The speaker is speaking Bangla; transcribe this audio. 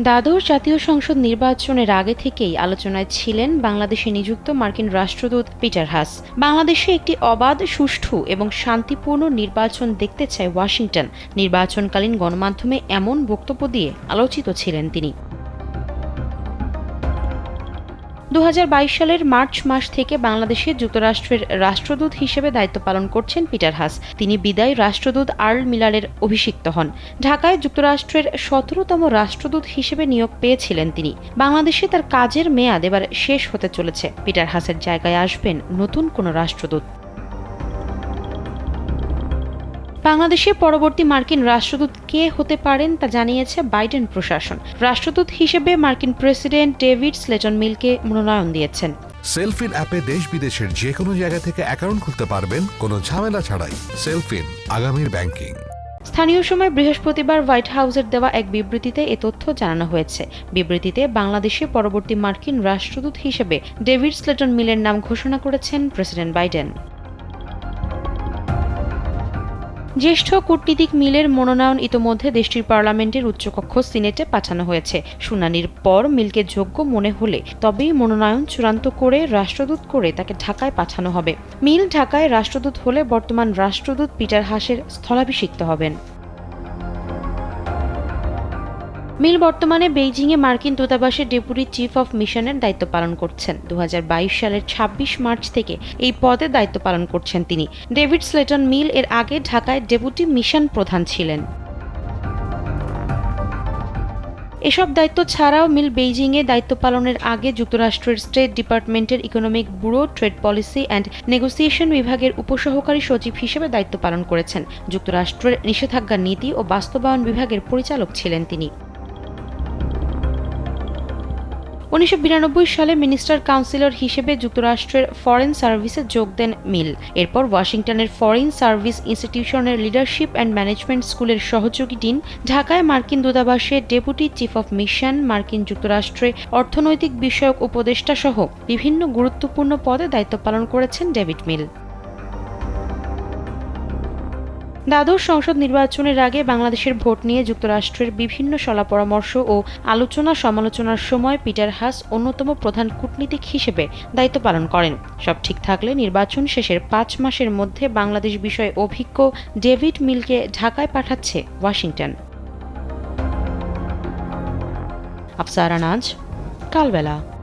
দ্বাদশ জাতীয় সংসদ নির্বাচনের আগে থেকেই আলোচনায় ছিলেন বাংলাদেশে নিযুক্ত মার্কিন রাষ্ট্রদূত পিটার হাস। বাংলাদেশে একটি অবাধ, সুষ্ঠু এবং শান্তিপূর্ণ নির্বাচন দেখতে চায় ওয়াশিংটন। নির্বাচনকালীন গণমাধ্যমে এমন বক্তব্য দিয়ে আলোচিত ছিলেন তিনি। দু হাজার বাইশ সালের মার্চ মাস থেকে বাংলাদেশে যুক্তরাষ্ট্রের রাষ্ট্রদূত হিসেবে দায়িত্ব পালন করছেন পিটার হাস। তিনি বিদায়ী রাষ্ট্রদূত আর্ল মিলারের অভিষিক্ত হন। ঢাকায় যুক্তরাষ্ট্রের সতেরোতম রাষ্ট্রদূত হিসেবে নিয়োগ পেয়েছিলেন তিনি। বাংলাদেশে তার কাজের মেয়াদ এবার শেষ হতে চলেছে। পিটার হাসের জায়গায় আসবেন নতুন কোনো রাষ্ট্রদূত। বাংলাদেশের পরবর্তী মার্কিন রাষ্ট্রদূত কে হতে পারেন তা জানিয়েছে বাইডেন প্রশাসন। রাষ্ট্রদূত হিসেবে মার্কিন প্রেসিডেন্ট ডেভিড স্লেটন মিলকে মনোনয়ন দিয়েছেন। সেলফিন অ্যাপে দেশ বিদেশের যে কোনো জায়গা থেকে অ্যাকাউন্ট খুলতে পারবেন কোনো ঝামেলা ছাড়াই। সেলফিন আগামীর ব্যাংকিং। স্থানীয় সময় বৃহস্পতিবার হোয়াইট হাউসের দেওয়া এক বিবৃতিতে এ তথ্য জানানো হয়েছে। বিবৃতিতে বাংলাদেশে পরবর্তী মার্কিন রাষ্ট্রদূত হিসেবে ডেভিড স্লেটন মিলের নাম ঘোষণা করেছেন প্রেসিডেন্ট বাইডেন। জ্যেষ্ঠ কূটনীতিক মিলের মনোনয়ন ইতোমধ্যে দেশটির পার্লামেন্টের উচ্চকক্ষ সিনেটে পাঠানো হয়েছে। শুনানির পর মিলকে যোগ্য মনে হলে তবেই মনোনয়ন চূড়ান্ত করে রাষ্ট্রদূত করে তাকে ঢাকায় পাঠানো হবে। মিল ঢাকায় রাষ্ট্রদূত হলে বর্তমান রাষ্ট্রদূত পিটার হাসের স্থলাভিষিক্ত হবেন। মিল বর্তমানে বেইজিংয়ে মার্কিন দূতাবাসের ডেপুটি চিফ অফ মিশনের দায়িত্ব পালন করছেন। দু হাজার বাইশ সালের ২৬ মার্চ থেকে এই পদে দায়িত্ব পালন করছেন তিনি। ডেভিড স্লেটন মিল এর আগে ঢাকায় ডেপুটি মিশন প্রধান ছিলেন। এসব দায়িত্ব ছাড়াও মিল বেইজিংয়ে দায়িত্ব পালনের আগে যুক্তরাষ্ট্রের স্টেট ডিপার্টমেন্টের economic bureau, trade policy and negotiation বিভাগের উপসহকারী সচিব হিসেবে দায়িত্ব পালন করেছেন। যুক্তরাষ্ট্রের নিষেধাজ্ঞা নীতি ও বাস্তবায়ন বিভাগের পরিচালক ছিলেন তিনি। উনিশশো বিরানব্বই সালে মিনিস্টার কাউন্সিলর হিসেবে যুক্তরাষ্ট্রের ফরেন সার্ভিসে যোগ দেন মিল। এরপর ওয়াশিংটনের ফরেন সার্ভিস ইনস্টিটিউশনের লিডারশিপ অ্যান্ড ম্যানেজমেন্ট স্কুলের সহযোগী ডিন। ঢাকায় মার্কিন দূতাবাসে ডেপুটি চিফ অফ মিশন, মার্কিন যুক্তরাষ্ট্রে অর্থনৈতিক বিষয়ক উপদেষ্টা সহ বিভিন্ন গুরুত্বপূর্ণ পদে দায়িত্ব পালন করেছেন ডেভিড মিল। দ্বাদশ সংসদ নির্বাচনের আগে বাংলাদেশের ভোট নিয়ে যুক্তরাষ্ট্রের বিভিন্ন সলা পরামর্শ ও আলোচনা সমালোচনার সময় পিটার হাস অন্যতম প্রধান কূটনীতিক হিসেবে দায়িত্ব পালন করেন। সব ঠিক থাকলে নির্বাচন শেষের পাঁচ মাসের মধ্যে বাংলাদেশ বিষয়ে অভিজ্ঞ ডেভিড মিলকে ঢাকায় পাঠাচ্ছে ওয়াশিংটন। আফসারা নাজ কালবেলা।